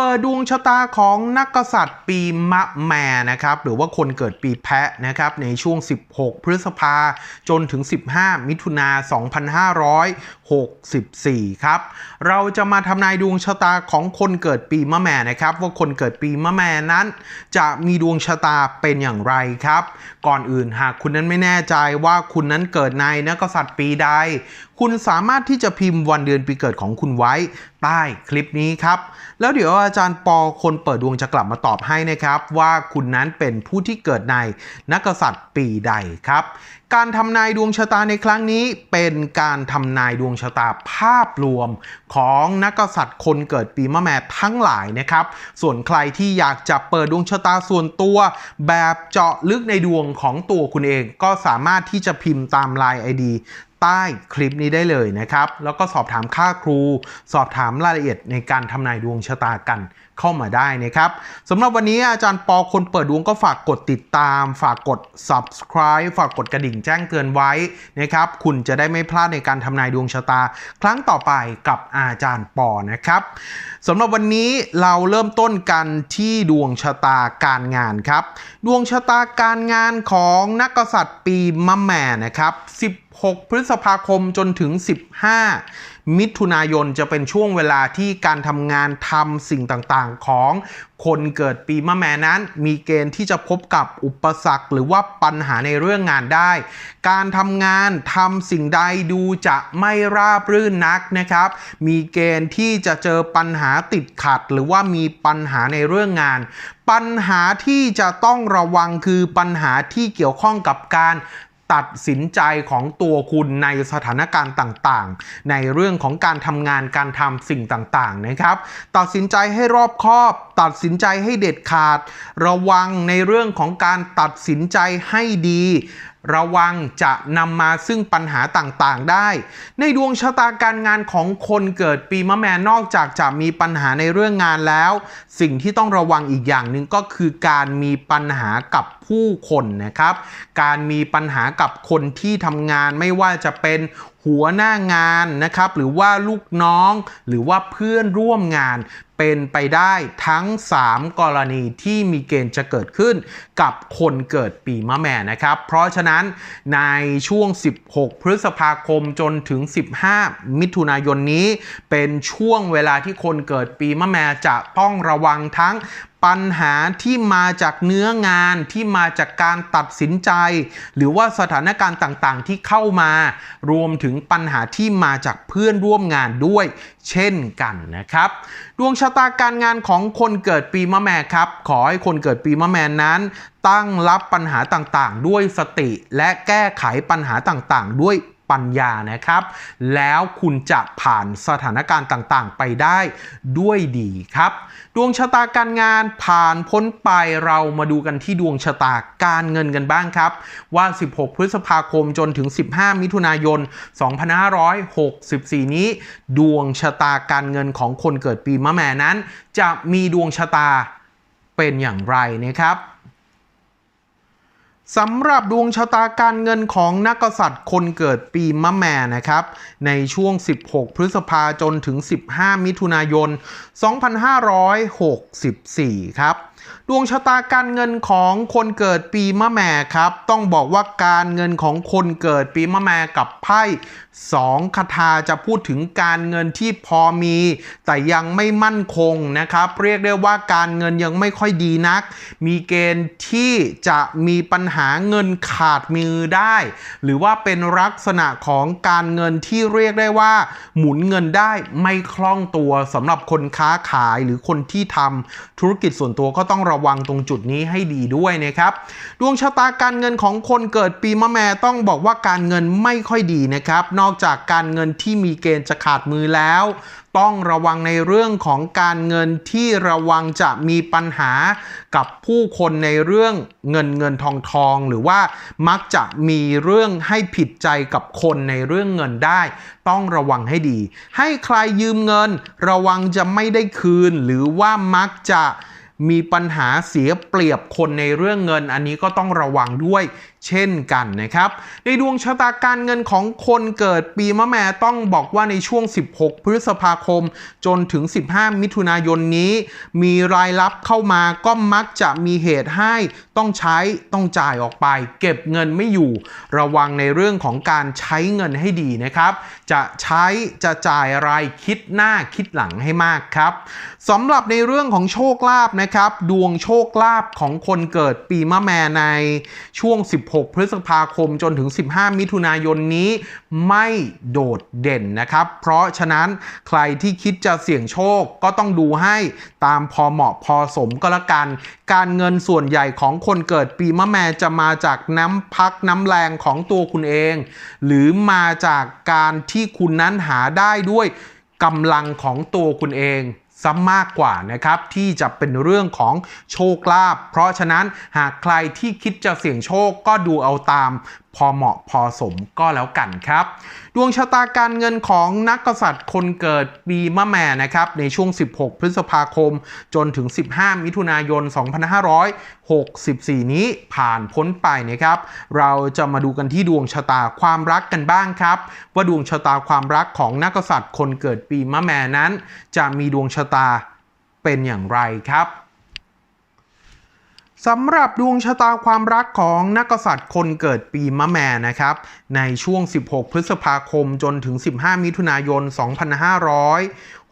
เปิดดวงชะตาของนักกษัตริย์ปีมะแม่นะครับหรือว่าคนเกิดปีแพะนะครับในช่วง 16 พฤษภาจนถึง 15 มิถุนา 2564 ครับ เราจะมาทำนายดวงชะตาของคนเกิดปีมะแม่นะครับ ว่าคนเกิดปีมะแม่นั้น จะมีดวงชะตาเป็นอย่างไรครับ ก่อนอื่นหากคุณนั้นไม่แน่ใจว่าคุณนั้นเกิดในนักกษัตริย์ปีใด คุณสามารถที่จะพิมพ์วันเดือนปีเกิดของคุณไว้ใต้คลิปนี้ครับ แล้วเดี๋ยวอาจารย์ปอคนเปิดดวงจะกลับมาตอบให้นะครับ ว่าคุณนั้นเป็นผู้ที่เกิดในนักษัตริย์ปีใดครับ การทำนายดวงชะตาในครั้งนี้ เป็นการทำนายดวงชะตาภาพรวมของนักษัตริย์คนเกิดปีมะแม่ทั้งหลายนะครับ ส่วนใครที่อยากจะเปิดดวงชะตาส่วนตัว แบบเจาะลึกในดวงของตัวคุณเองก็สามารถที่จะพิมพ์ตามไลน์ ID ใต้คลิปนี้ได้เลยนะครับ แล้วก็สอบถามค่าครู สอบถามรายละเอียดในการทำนายดวงชะตากัน เข้ามาได้นะครับสำหรับวันนี้อาจารย์ปอคนเปิดดวงก็ฝากกดติดตาม ฝากกด subscribe ฝากกดกระดิ่งแจ้งเตือนไว้นะครับ คุณจะได้ไม่พลาดในการทำนายดวงชะตา ครั้งต่อไปกับอาจารย์ปอนะครับสำหรับวันนี้เราเริ่มต้นกันที่ดวงชะตาการงานครับ ดวงชะตาการงานของนักกษัตริย์ปีมะแม่นะครับ 16 พฤษภาคมจนถึง 15 มิถุนายนจะเป็นช่วงเวลาที่การทำงานทำสิ่งต่างๆ ของคนเกิดปีมะแม่นั้น มีเกณฑ์ที่จะพบกับอุปสรรค หรือว่าปัญหาในเรื่องงานได้ การทำงานทำสิ่งใดดูจะไม่ราบรื่นนักนะครับ มีเกณฑ์ที่จะเจอปัญหาติดขัด หรือว่ามีปัญหาในเรื่องงาน ปัญหาที่จะต้องระวังคือปัญหาที่เกี่ยวข้องกับการ ตัดสินใจของตัวคุณในสถานการณ์ต่างๆ ในเรื่องของการทำงานการทำสิ่งต่างๆนะครับ ตัดสินใจให้รอบคอบ ตัดสินใจให้เด็ดขาด ระวังในเรื่องของการตัดสินใจให้ดีระวังจะนำมาซึ่งปัญหาต่างๆได้ ในดวงชะตาการงานของคนเกิดปีมะแม่นอกจากจะมีปัญหาในเรื่องงานแล้ว สิ่งที่ต้องระวังอีกอย่างหนึ่งก็คือการมีปัญหากับผู้คนนะครับ การมีปัญหากับคนที่ทำงานไม่ว่าจะเป็น หัวหน้างานนะครับ หรือว่าลูกน้อง หรือว่าเพื่อนร่วมงานเป็นไปได้ทั้ง 3 กรณีที่มีเกณฑ์จะเกิดขึ้นกับคนเกิดปีมะแม่นะครับ เพราะฉะนั้นในช่วง 16 พฤษภาคมจนถึง 15 มิถุนายนนี้ เป็นช่วงเวลาที่คนเกิดปีมะแม่จะต้องระวังทั้ง ปัญหาที่มาจากเนื้องานที่มาจากการตัดสินใจ หรือว่าสถานการณ์ต่างๆ ที่เข้ามา รวมถึงปัญหาที่มาจากเพื่อนร่วมงานด้วย เช่นกันนะครับ ดวงชะตาการงานของคนเกิดปีมะแม่ครับ ขอให้คนเกิดปีมะแม่นั้น ตั้งรับปัญหาต่างๆ ด้วยสติ และแก้ไขปัญหาต่างๆ ด้วย ปัญญานะครับ แล้วคุณจะผ่านสถานการณ์ต่างๆ ไปได้ด้วยดีครับ ดวงชะตาการงานผ่านพ้นไปเรามาดูกันที่ดวงชะตาการเงินกันบ้างครับ ว่า 16 พฤษภาคมจนถึง 15 มิถุนายน 2564 นี้ ดวงชะตาการเงินของคนเกิดปีมะแม่นั้น จะมีดวงชะตาเป็นอย่างไรนะครับ สำหรับดวงชะตาการเงินของนักกษัตริย์คนเกิดปีมะแม่นะครับ ในช่วง 16 พฤษภาจนถึง 15 มิถุนายน 2564 ครับ ดวงชะตาการเงินของคนเกิดปีมะแม่ครับ ต้องบอกว่าการเงินของคนเกิดปีมะแม่กับไพ่สองคาถาจะพูดถึงการเงินที่พอมี แต่ยังไม่มั่นคงนะครับ เรียกได้ว่าการเงินยังไม่ค่อยดีนัก มีเกณฑ์ที่จะมีปัญหาาเงินขาดมือได้ หรือว่าเป็นลักษณะของการเงินที่เรียกได้ว่า หมุนเงินได้ไม่คล่องตัวสำหรับคนค้าขายหรือคนที่ทำธุรกิจส่วนตัวก็ต้องต้องระวังตรงจุดนี้ให้ดีด้วยนะครับ ดวงชะตาการเงินของคนเกิดปีมะแม่ต้องบอกว่าการเงินไม่ค่อยดีนะครับ นอกจากการเงินที่มีเกณฑ์จะขาดมือแล้วต้องระวังในเรื่องของการเงินที่ระวังจะมีปัญหากับผู้คนในเรื่องเงินเงินทองทอง หรือว่ามักจะมีเรื่องให้ผิดใจกับคนในเรื่องเงินได้ ต้องระวังให้ดี ให้ใครยืมเงิน ระวังจะไม่ได้คืน หรือว่ามักจะมีปัญหาเสียเปรียบคนในเรื่องเงิน อันนี้ก็ต้องระวังด้วยเช่นกันนะครับ ในดวงชะตาการเงินของคนเกิดปีมะแม่ต้องบอกว่าในช่วง 16 พฤษภาคม จนถึง 15 มิถุนายนนี้ มีรายรับเข้ามาก็มักจะมีเหตุให้ต้องใช้ต้องจ่ายออกไป เก็บเงินไม่อยู่ ระวังในเรื่องของการใช้เงินให้ดีนะครับ จะใช้จะจ่ายอะไรคิดหน้าคิดหลังให้มากครับสำหรับในเรื่องของโชคลาภนะครับ ดวงโชคลาภของคนเกิดปีมะแม่ในช่วง 1 16 พฤษภาคมจนถึง 15 มิถุนายนนี้ไม่โดดเด่นนะครับ เพราะฉะนั้นใครที่คิดจะเสี่ยงโชคก็ต้องดูให้ตามพอเหมาะพอสมก็แล้วกัน การเงินส่วนใหญ่ของคนเกิดปีมะแม่จะมาจากน้ำพักน้ำแรงของตัวคุณเอง หรือมาจากการที่คุณนั้นหาได้ด้วยกำลังของตัวคุณเอง ซะมากกว่านะครับที่จะเป็นเรื่องของโชคลาภเพราะฉะนั้นหากใครที่คิดจะเสี่ยงโชคก็ดูเอาตาม พอเหมาะพอสมก็แล้วกันครับ ดวงชะตาการเงินของนักกษัตริย์คนเกิดปีมะแม่นะครับในช่วง 16 พฤษภาคม จนถึง 15 มิถุนายน 2564 นี้ผ่านพ้นไปนะครับ เราจะมาดูกันที่ดวงชะตาความรักกันบ้างครับ ว่าดวงชะตาความรักของนักกษัตริย์คนเกิดปีมะแม่นั้น จะมีดวงชะตาเป็นอย่างไรครับ สำหรับดวงชะตาความรักของนักกษัตริย์คนเกิดปีมะแม่นะครับ ในช่วง 16 พฤษภาคมจนถึง 15 มิถุนายน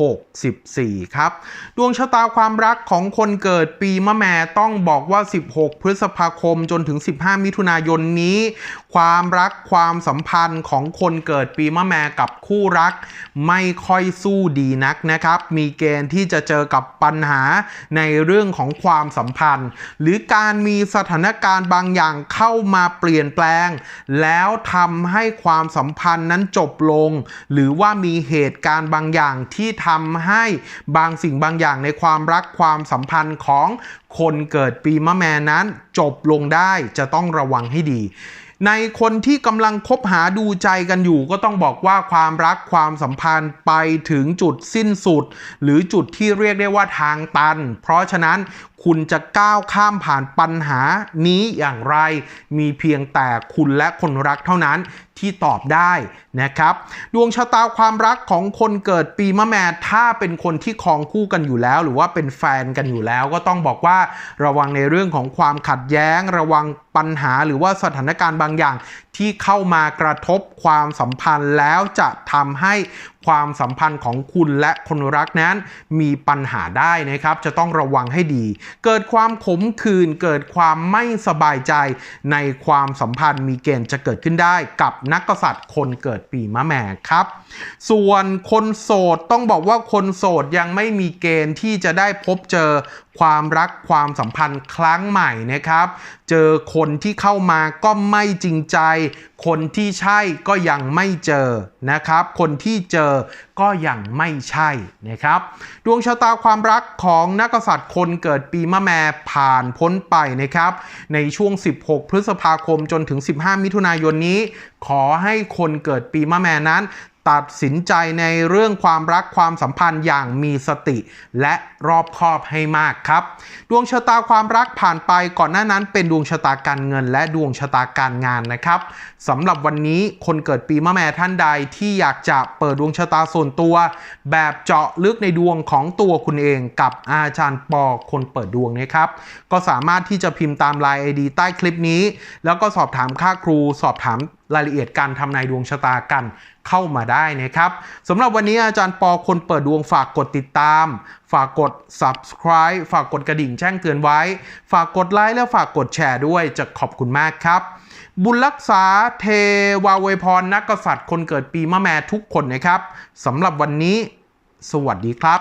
64 ครับ ดวงชะตาความรักของคนเกิดปีมะแม่ต้องบอกว่า 16 พฤษภาคมจนถึง 15 มิถุนายนนี้ ความรักความสัมพันธ์ของคนเกิดปีมะแม่กับคู่รัก ไม่ค่อยสู้ดีนักนะครับ มีเกณฑ์ที่จะเจอกับปัญหาในเรื่องของความสัมพันธ์ หรือการมีสถานการณ์บางอย่างเข้ามาเปลี่ยนแปลง แล้วทำให้ความสัมพันธ์นั้นจบลง หรือว่ามีเหตุการณ์บางอย่างที่ทำให้บางสิ่งบางอย่างในความรักความสัมพันธ์ของคนเกิดปีมะแม่นั้น จบลงได้จะต้องระวังให้ดีในคนที่กำลังคบหาดูใจกันอยู่ ก็ต้องบอกว่าความรักความสัมพันธ์ไปถึงจุดสิ้นสุด หรือจุดที่เรียกได้ว่าทางตัน เพราะฉะนั้น คุณจะก้าวข้ามผ่านปัญหานี้อย่างไร มีเพียงแต่คุณและคนรักเท่านั้นที่ตอบได้นะครับ ดวงชะตาความรักของคนเกิดปีมะแม่ถ้าเป็นคนที่ครองคู่กันอยู่แล้ว หรือว่าเป็นแฟนกันอยู่แล้ว ก็ต้องบอกว่าระวังในเรื่องของความขัดแย้ง ระวังปัญหาหรือว่าสถานการณ์บางอย่างที่เข้ามากระทบความสัมพันธ์แล้วจะทำให้ ความสัมพันธ์ของคุณและคนรักนั้น มีปัญหาได้นะครับ จะต้องระวังให้ดี เกิดความขมขื่นเกิดความไม่สบายใจในความสัมพันธ์มีเกณฑ์จะเกิดขึ้นได้กับนักกษัตริย์คนเกิดปีมะแม่ครับ ส่วนคนโสดต้องบอกว่าคนโสดยังไม่มีเกณฑ์ที่จะได้พบเจอ ความรักความสัมพันธ์ครั้งใหม่นะครับ เจอคนที่เข้ามาก็ไม่จริงใจ คนที่ใช่ก็ยังไม่เจอนะครับ คนที่เจอก็ยังไม่ใช่นะครับ ดวงชะตาความรักของนักษัตริย์คนเกิดปีมะแมผ่านพ้นไปนะครับ ในช่วง 16 พฤษภาคมจนถึง 15 มิถุนายนนี้ ขอให้คนเกิดปีมะแมนั้นตัดสินใจในเรื่องความรักความสัมพันธ์อย่างมีสติ และรอบคอบให้มากครับ ดวงชะตาความรักผ่านไปก่อนหน้านั้นเป็นดวงชะตาการเงิน และดวงชะตาการงานนะครับสำหรับวันนี้คนเกิดปีมะแม่ท่านใดที่อยากจะเปิดดวงชะตาส่วนตัวแบบเจาะลึกในดวงของตัวคุณเองกับอาจารย์ปอคนเปิดดวงนะครับ ก็สามารถที่จะพิมพ์ตามไลน์ไอดีใต้คลิปนี้ แล้วก็สอบถามค่าครู สอบถามรายละเอียดการทำนายดวงชะตากันเข้ามาได้นะครับสำหรับวันนี้อาจารย์ปอคนเปิดดวงฝากกดติดตาม ฝากกด subscribe ฝากกดกระดิ่งแจ้งเตือนไว้ ฝากกดไลค์และฝากกดแชร์ด้วยจะขอบคุณมากครับ บุญรักษาเทวาเวพรนักกษัตริย์คนเกิดปีมะแม่ทุกคนนะครับสำหรับวันนี้ สวัสดีครับ